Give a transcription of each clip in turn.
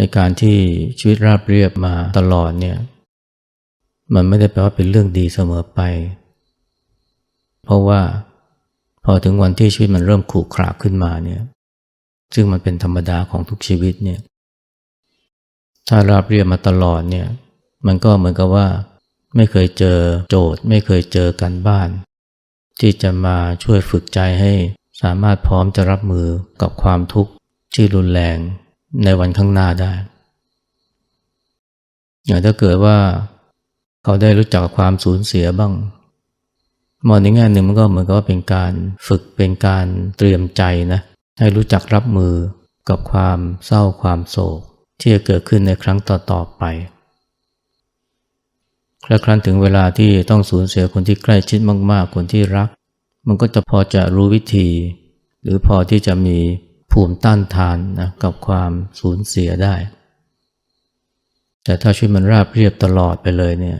อ้การที่ชีวิตราบเรียบมาตลอดเนี่ย มันไม่ได้แปลว่าเป็นเรื่องดีเสมอไป เพราะว่าพอถึงวันที่ชีวิตมันเริ่มขรุขระขึ้นมาเนี่ย ซึ่งมันเป็นธรรมดาของทุกชีวิตเนี่ย ถ้าราบเรียบมาตลอดเนี่ย มันก็เหมือนกับว่า ไม่เคยเจอโจทย์ ไม่เคยเจอกันบ้าน ที่จะมาช่วยฝึกใจให้สามารถพร้อมจะรับมือกับความทุกข์ที่รุนแรง ในวันข้างหน้าได้ อย่างถ้าเกิดว่าเขาได้รู้จักความสูญเสียบ้างมองในแง่หนึ่งมันก็เหมือนกับว่าเป็นการฝึกเป็นการเตรียมใจนะให้รู้จักรับมือกับความเศร้าความโศก ที่จะเกิดขึ้นในครั้งต่อๆไปและครั้นถึงเวลาที่ต้องสูญเสียคนที่ใกล้ชิดมาก ๆ คนที่รัก มันก็จะพอจะรู้วิธี หรือพอที่จะมี ภูมิต้านทานนะกับความสูญเสียได้ แต่ถ้าชีวิตมันราบเรียบตลอดไปเลยเนี่ย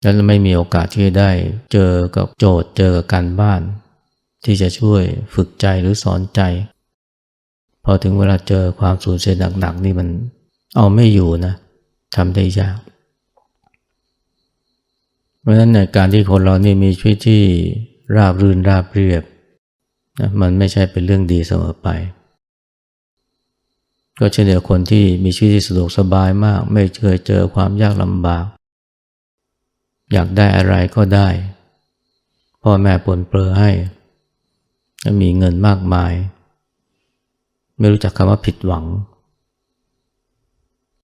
แล้วไม่มีโอกาสที่จะได้เจอกับโจทย์เจอกับการบ้าน ที่จะช่วยฝึกใจหรือสอนใจ พอถึงเวลาเจอความสูญเสียหนักๆนี่มันเอาไม่อยู่นะทำได้ยาก เพราะฉะนั้นในการที่คนเรานี่มีชีวิตที่ราบรื่นราบเรียบนะมันไม่ใช่เป็นเรื่องดีเสมอไป ก็เช่นเดียวคนที่มีชีวิตที่สะดวกสบายมาก ไม่เคยเจอความยากลำบาก อยากได้อะไรก็ได้ พ่อแม่ปนเปลือให้ มีเงินมากมาย ไม่รู้จักคำว่าผิดหวัง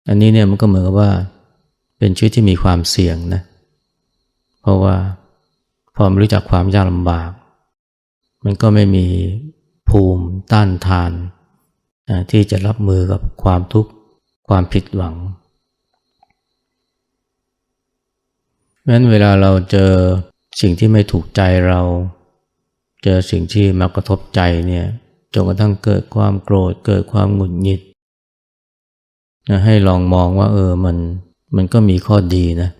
อันนี้เนี่ยมันก็เหมือนกับว่า เป็นชีวิตที่มีความเสี่ยงนะ เพราะว่าพอไม่รู้จักความยากลำบาก มันก็ไม่มีภูมิต้านทาน ที่จะรับมือกับความทุกข์ความผิดหวังเพราะฉะนั้นเวลาเราเจอสิ่งที่ไม่ถูกใจเรา เจอสิ่งที่มากระทบใจเนี่ยจนกระทั่งเกิดความโกรธเกิดความหงุดหงิดนะให้ลองมองว่าเออมันมันก็มีข้อดีนะ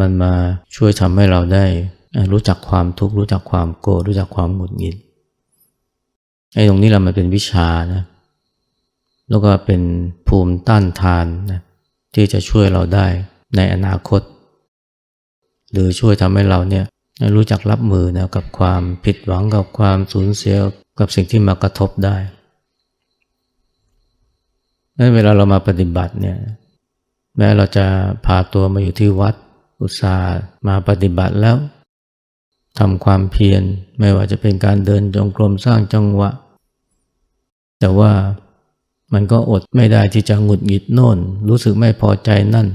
มันมาช่วยทำให้เราได้รู้จักความทุกข์รู้จักความโกรธรู้จักความหงุดหงิด ไอ้ตรงนี้เรามันเป็นวิชานะแล้วก็เป็นภูมิต้านทานนะที่จะช่วยเราได้ในอนาคต หรือช่วยทำให้เราเนี่ยรู้จักรับมือนะกับความผิดหวังกับความสูญเสียกับสิ่งที่มากระทบได้นั้นเวลาเรามาปฏิบัติเนี่ยแม้เราจะพาตัวมาอยู่ที่วัดอุตสาห์มาปฏิบัติแล้วทำความเพียรไม่ว่าจะเป็นการเดินจงกรมสร้างจังหวะ แต่ว่ามันก็อดไม่ได้ที่จะหงุดหงิดโน่น รู้สึกไม่พอใจนั่น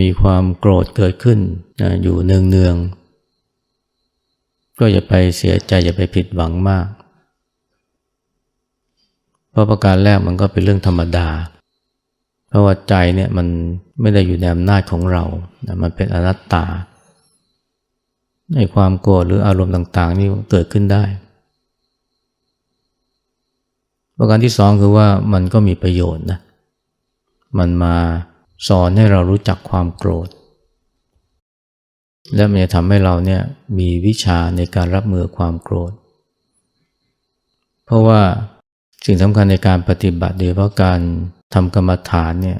มีความโกรธเกิดขึ้นนะอยู่เนืองๆก็อย่าไปเสียใจอย่าไปผิดหวังมาก เพราะประการแรกมันก็เป็นเรื่องธรรมดา เพราะว่าใจเนี่ยมันไม่ได้อยู่ในอำนาจของเรานะมันเป็นอนัตตาในความโกรธหรืออารมณ์ต่าง ๆ นี่เกิดขึ้นได้ ประการที่สองคือว่ามันก็มีประโยชน์นะ มันมาสอนให้เรารู้จักความโกรธ และมันจะทำให้เราเนี่ยมีวิชาในการรับมือความโกรธ เพราะว่าสิ่งสำคัญในการปฏิบัติโดยเฉพาะการทำกรรมฐานเนี่ย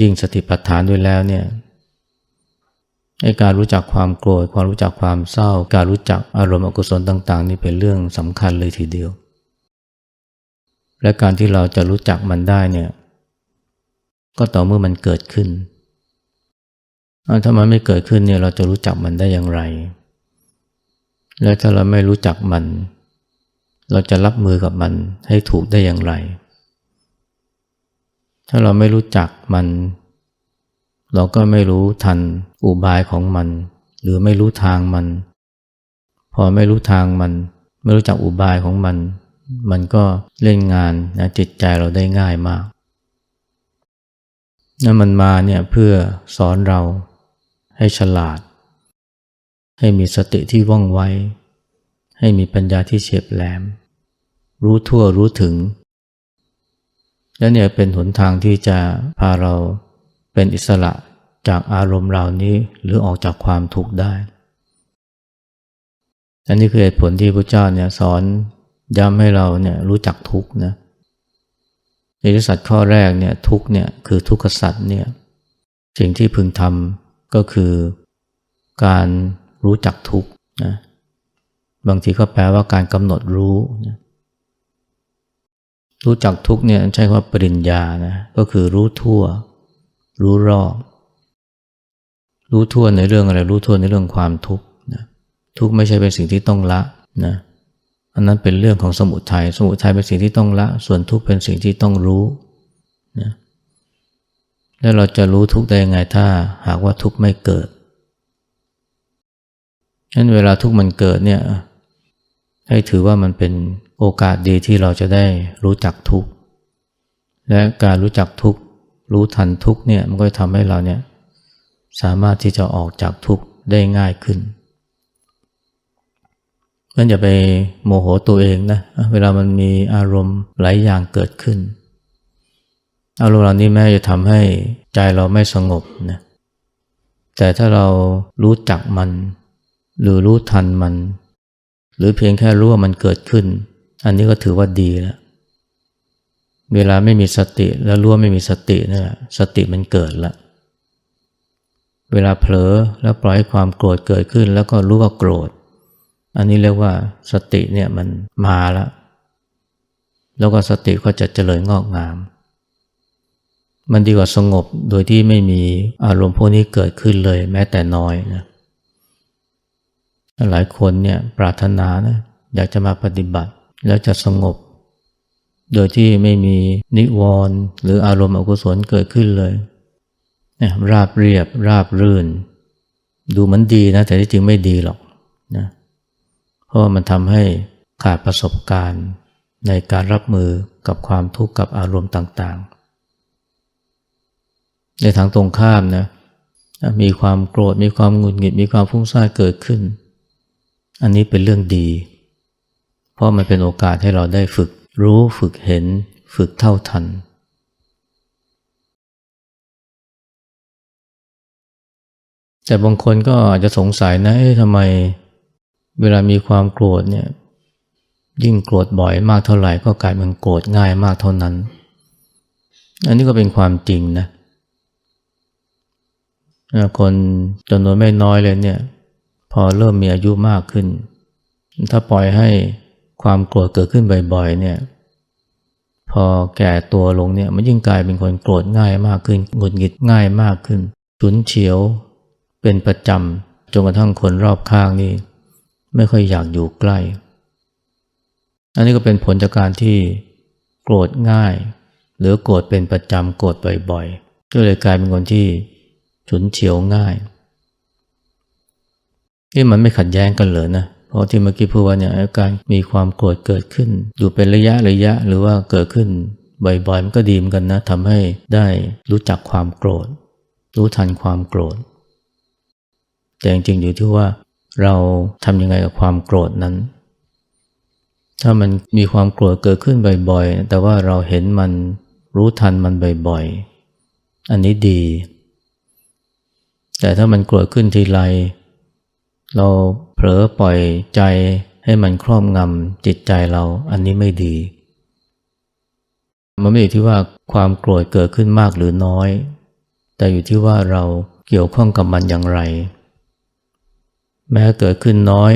ยิ่งสติปัฏฐานด้วยแล้วเนี่ยให้การรู้จักความโกรธความรู้จักความเศร้า การรู้จักอารมณ์อกุศลต่าง ๆ นี่เป็นเรื่องสำคัญเลยทีเดียว และการที่เราจะรู้จักมันได้เนี่ย ก็ต่อเมื่อมันเกิดขึ้น ถ้ามันไม่เกิดขึ้นเนี่ยเราจะรู้จักมันได้อย่างไร และถ้าเราไม่รู้จักมัน เราจะรับมือกับมันให้ถูกได้อย่างไร ถ้าเราไม่รู้จักมัน เราก็ไม่รู้ทันอุบายของมัน หรือไม่รู้ทางมัน พอไม่รู้ทางมัน ไม่รู้จักอุบายของมัน มันก็เล่นงานนะจิตใจเราได้ง่ายมากนั่นมันมาเนี่ยเพื่อสอนเราให้ฉลาด ให้มีสติที่ว่องไว ให้มีปัญญาที่เฉียบแหลม รู้ทั่วรู้ถึง และเนี่ยเป็นหนทางที่จะพาเราเป็นอิสระจากอารมณ์เหล่านี้หรือออกจากความทุกข์ได้ อันนี้คือเหตุผลที่พระเจ้าเนี่ยสอน ย้ำให้เราเนี่ยรู้จักทุกข์นะอริสัจข้อแรกเนี่ยทุกเนี่ยคือทุกขสัจเนี่ยสิ่งที่พึงทำก็คือการรู้จักทุกนะบางทีก็แปลว่าการกำหนดรู้นะรู้จักทุกเนี่ยใช้คำว่าปริญญานะก็คือรู้ทั่ว รู้รอบ รู้ทั่วในเรื่องอะไร รู้ทั่วในเรื่องความทุกข์นะทุกไม่ใช่เป็นสิ่งที่ต้องละนะ อันนั้นเป็นเรื่องของสมุทยัยสมุทัยเป็นสิ่งที่ต้องละ ส่วนทุกข์เป็นสิ่งที่ต้องรู้นะแล้วเราจะรู้ทุกข์ได้ยังไงถ้าหากว่าทุกข์ไม่เกิดฉะนั้นเวลาทุกข์มันเกิดเนี่ยให้ถือว่ามันเป็นโอกาสดีที่เราจะได้รู้จักทุกข์และการรู้จักทุกข์รู้ทันทุกข์เนี่ยมันก็ทำให้เราเนี่ยสามารถที่จะออกจากทุกข์ได้ง่ายขึ้น งั้นอย่าไปโมโหตัวเองนะ เวลามันมีอารมณ์หลายอย่างเกิดขึ้น อารมณ์เหล่านี้แม้จะทำให้ใจเราไม่สงบนะ แต่ถ้าเรารู้จักมัน หรือรู้ทันมัน หรือเพียงแค่รู้ว่ามันเกิดขึ้น อันนี้ก็ถือว่าดีแล้ว เวลาไม่มีสติแล้วรู้ว่าไม่มีสตินี่แหละสติมันเกิดล้วเวลาเผลอแล้วปล่อยความโกรธเกิดขึ้น แล้วก็รู้ว่าโกรธ อันนี้เรียกว่าสติเนี่ยมันมาแล้ว แล้วก็สติก็จะเจริญงอกงาม มันดีกว่าสงบโดยที่ไม่มีอารมณ์พวกนี้เกิดขึ้นเลยแม้แต่น้อยนะหลายคนเนี่ยปรารถนานะอยากจะมาปฏิบัติแล้วจะสงบ โดยที่ไม่มีนิวรณ์หรืออารมณ์อกุศลเกิดขึ้นเลยนะราบเรียบราบรื่น ดูมันดีนะแต่ที่จริงไม่ดีหรอกนะ ราะว่ามันทำให้ขาดประสบการณ์ ในการรับมือกับความทุกข์กับอารมณ์ต่างๆ ในทางตรงข้ามนะมีความโกรธมีความหงุดหงิดมีความฟุ้งซ่านเกิดขึ้น อันนี้เป็นเรื่องดี เพราะมันเป็นโอกาสให้เราได้ฝึกรู้ฝึกเห็นฝึกเท่าทันแต่บางคนก็อาจจะสงสัยนะเอ๊ะทำไม เวลามีความโกรธเนี่ยยิ่งโกรธบ่อยมากเท่าไหร่ก็กลายเป็นโกรธง่ายมากเท่านั้น อันนี้ก็เป็นความจริงนะคนจำนวนไม่น้อยเลยเนี่ย พอเริ่มมีอายุมากขึ้น ถ้าปล่อยให้ความโกรธเกิดขึ้นบ่อยๆเนี่ย พอแก่ตัวลงเนี่ยมันยิ่งกลายเป็นคนโกรธง่ายมากขึ้นหงุดหงิดง่ายมากขึ้น ฉุนเฉียวเป็นประจำจนกระทั่งคนรอบข้างนี่ ไม่ค่อยอยากอยู่ใกล้ อันนี้ก็เป็นผลจากการที่โกรธง่าย หรือโกรธเป็นประจำโกรธบ่อยๆก็เลยกลายเป็นคนที่ฉุนเฉียวง่ายที่มันไม่ขัดแย้งกันเลยนะเพราะที่เมื่อกี้พูดว่าเนี่ยการมีความโกรธเกิดขึ้น อยู่เป็นระยะระยะหรือว่าเกิดขึ้นบ่อยๆมันก็ดีเหมือนกันนะทำให้ได้รู้จักความโกรธ รู้ทันความโกรธ แต่จริงๆอยู่ที่ว่า เราทำยังไงกับความโกรธนั้น ถ้ามันมีความโกรธเกิดขึ้นบ่อยๆ แต่ว่าเราเห็นมันรู้ทันมันบ่อยๆ อันนี้ดี แต่ถ้ามันโกรธขึ้นทีไร เราเผลอปล่อยใจให้มันครอบงำจิตใจเราอันนี้ไม่ดี มันไม่อยู่ที่ว่าความโกรธเกิดขึ้นมากหรือน้อย แต่อยู่ที่ว่าเราเกี่ยวข้องกับมันอย่างไร แม้เกิดขึ้นน้อย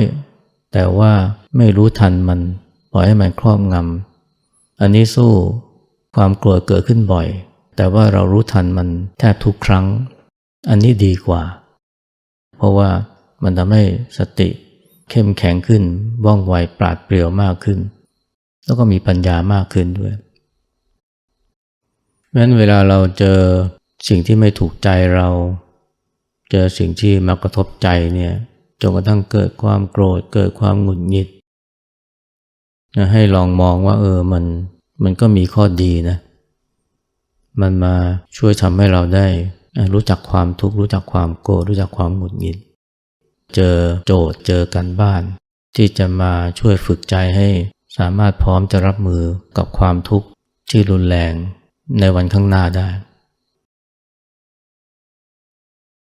แต่ว่าไม่รู้ทันมัน ปล่อยให้มันครอบงำอันนี้สู้ความกลัวเกิดขึ้นบ่อย แต่ว่าเรารู้ทันมันแทบทุกครั้ง อันนี้ดีกว่า เพราะว่ามันทำให้สติเข้มแข็งขึ้นว่องไวปราดเปรียวมากขึ้น แล้วก็มีปัญญามากขึ้นด้วยเพราะนั้นเวลาเราเจอสิ่งที่ไม่ถูกใจเรา เจอสิ่งที่มากระทบใจเนี่ย จนกระทั่งเกิดความโกรธเกิดความหงุดหงิดนะให้ลองมองว่าเออมันมันก็มีข้อดีนะ มันมาช่วยทำให้เราได้รู้จักความทุกข์รู้จักความโกรธรู้จักความหงุดหงิด เจอโจทย์เจอกันบ้าน ที่จะมาช่วยฝึกใจให้สามารถพร้อมจะรับมือกับความทุกข์ที่รุนแรงในวันข้างหน้าได้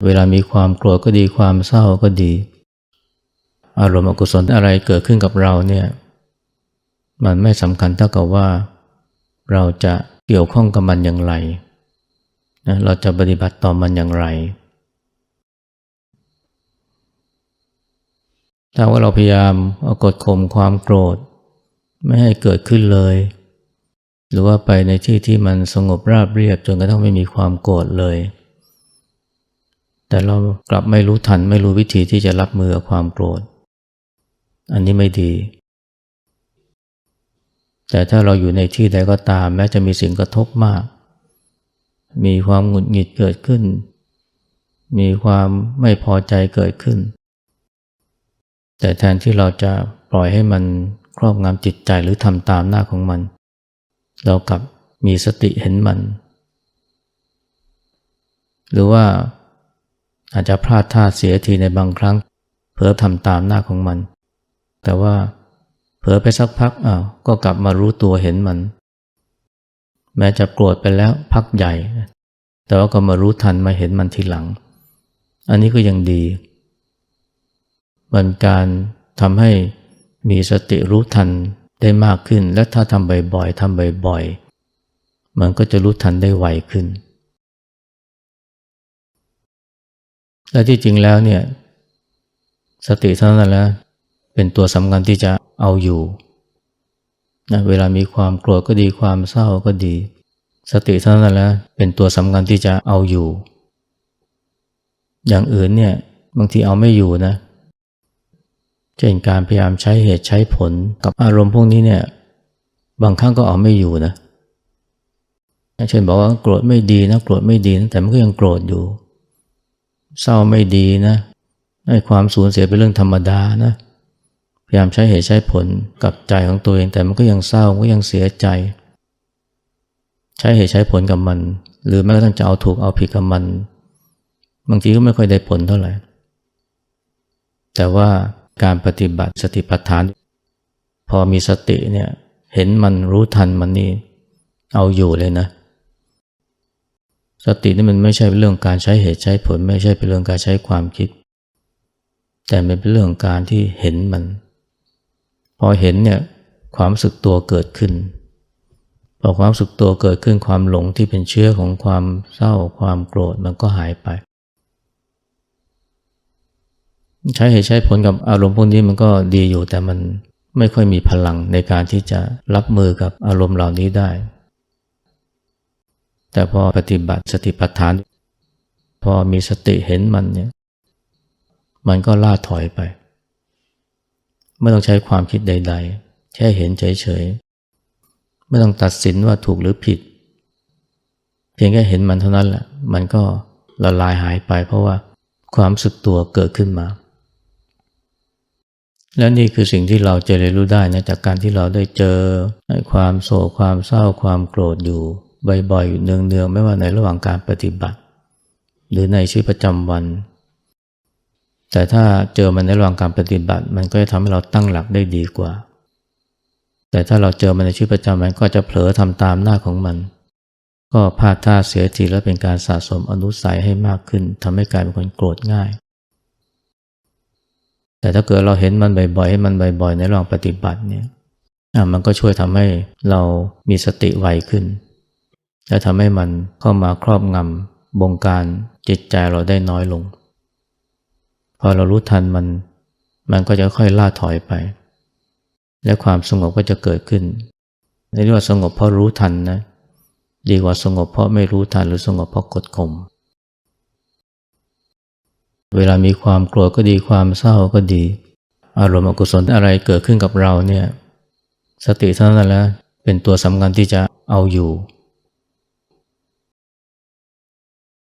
เวลามีความโกรธก็ดีความเศร้าก็ดี อารมณ์อกุศลอะไรเกิดขึ้นกับเราเนี่ยมันไม่สำคัญเท่ากับว่า เราจะเกี่ยวข้องกับมันอย่างไรนะเราจะปฏิบัติต่อมันอย่างไร ถ้าว่าเราพยายามเอากดข่มความโกรธ ไม่ให้เกิดขึ้นเลย หรือว่าไปในที่ที่มันสงบราบเรียบจนกระทั่งไม่มีความโกรธเลย แต่เรากลับไม่รู้ทันไม่รู้วิธีที่จะรับมือกับความโกรธ อันนี้ไม่ดี แต่ถ้าเราอยู่ในที่ใดก็ตาม แม้จะมีสิ่งกระทบมาก มีความหงุดหงิดเกิดขึ้น มีความไม่พอใจเกิดขึ้น แต่แทนที่เราจะปล่อยให้มันครอบงำจิตใจหรือทำตามหน้าของมัน เรากลับมีสติเห็นมัน หรือว่าอาจจะพลาดท่าเสียทีในบางครั้ง เผลอทำตามหน้าของมัน แต่ว่าเผลอไปสักพักอ้าวก็กลับมารู้ตัวเห็นมัน แม้จะโกรธไปแล้วพักใหญ่ แต่ว่าก็มารู้ทันมาเห็นมันทีหลัง อันนี้ก็ยังดีมันการทำให้มีสติรู้ทันได้มากขึ้น และถ้าทำบ่อยๆทำบ่อยๆ มันก็จะรู้ทันได้ไวขึ้น และที่จริงแล้วเนี่ย สติเท่านั้นแหละ เป็นตัวสำคัญที่จะเอาอยู่นะเวลามีความโกรธก็ดีความเศร้าก็ดี สติเท่านั้นแหละเป็นตัวสำคัญที่จะเอาอยู่ อย่างอื่นเนี่ยบางทีเอาไม่อยู่นะเช่นการพยายามใช้เหตุใช้ผลกับอารมณ์พวกนี้เนี่ยบางครั้งก็เอาไม่อยู่นะเช่นบอกว่าโกรธไม่ดีนะโกรธไม่ดีนะแต่มันก็ยังโกรธอยู่ เศร้าไม่ดีนะให้ความสูญเสียเป็นเรื่องธรรมดานะ พยายามใช้เหตุใช้ผลกับใจของตัวเอง แต่มันก็ยังเศร้าก็ยังเสียใจ ใช้เหตุใช้ผลกับมัน หรือแม้กระทั่งจะเอาถูกเอาผิดกับมัน บางทีก็ไม่ค่อยได้ผลเท่าไหร่ แต่ว่าการปฏิบัติสติปัฏฐาน พอมีสติเนี่ยเห็นมันรู้ทันมันนี่เอาอยู่เลยนะ สตินี่มันไม่ใช่เป็นเรื่องการใช้เหตุใช้ผล ไม่ใช่เป็นเรื่องการใช้ความคิด แต่เป็นเรื่องการที่เห็นมัน พอเห็นเนี่ยความรู้สึกตัวเกิดขึ้นพอความรู้สึกตัวเกิดขึ้นความหลงที่เป็นเชื้อของความเศร้าความโกรธมันก็หายไป ใช้เหตุใช้ผลกับอารมณ์พวกนี้มันก็ดีอยู่แต่มันไม่ค่อยมีพลังในการที่จะรับมือกับอารมณ์เหล่านี้ได้ แต่พอปฏิบัติสติปัฏฐาน พอมีสติเห็นมันเนี่ยมันก็ล่าถอยไป ไม่ต้องใช้ความคิดใด ๆ แค่เห็นเฉยๆ ไม่ต้องตัดสินว่าถูกหรือผิด เพียงแค่เห็นมันเท่านั้นแหละ มันก็ละลายหายไปเพราะว่าความสึกตัวเกิดขึ้นมา และนี่คือสิ่งที่เราจะเรียนรู้ได้นะจากการที่เราได้เจอความโศกความเศร้าความโกรธอยู่บ่อยๆอยู่เนืองๆไม่ว่าในระหว่างการปฏิบัติ หรือในชีวิตประจำวัน แต่ถ้าเจอมันในระหว่างการปฏิบัติ มันก็จะทำให้เราตั้งหลักได้ดีกว่า แต่ถ้าเราเจอมันในชีวิตประจำวันก็จะเผลอทำตามหน้าของมัน ก็พลาดท่าเสียทีและเป็นการสะสมอนุสัยให้มากขึ้นทำให้กลายเป็นคนโกรธง่าย แต่ถ้าเกิดเราเห็นมันบ่อยๆให้มันบ่อยๆ ในระหว่างปฏิบัติเนี่ยมันก็ช่วยทำให้เรามีสติไวขึ้น และทำให้มันเข้ามาครอบงำบงการจิตใจเราได้น้อยลง พอเรารู้ทันมัน มันก็จะค่อยล่าถอยไป และความสงบก็จะเกิดขึ้นในเรื่องสงบเพราะรู้ทันนะ ดีกว่าสงบเพราะไม่รู้ทันหรือสงบเพราะกดข่มเวลามีความโกรธก็ดีความเศร้าก็ดี อารมณ์อกุศลอะไรเกิดขึ้นกับเราเนี่ย สติเท่านั้นแหละเป็นตัวสำคัญที่จะเอาอยู่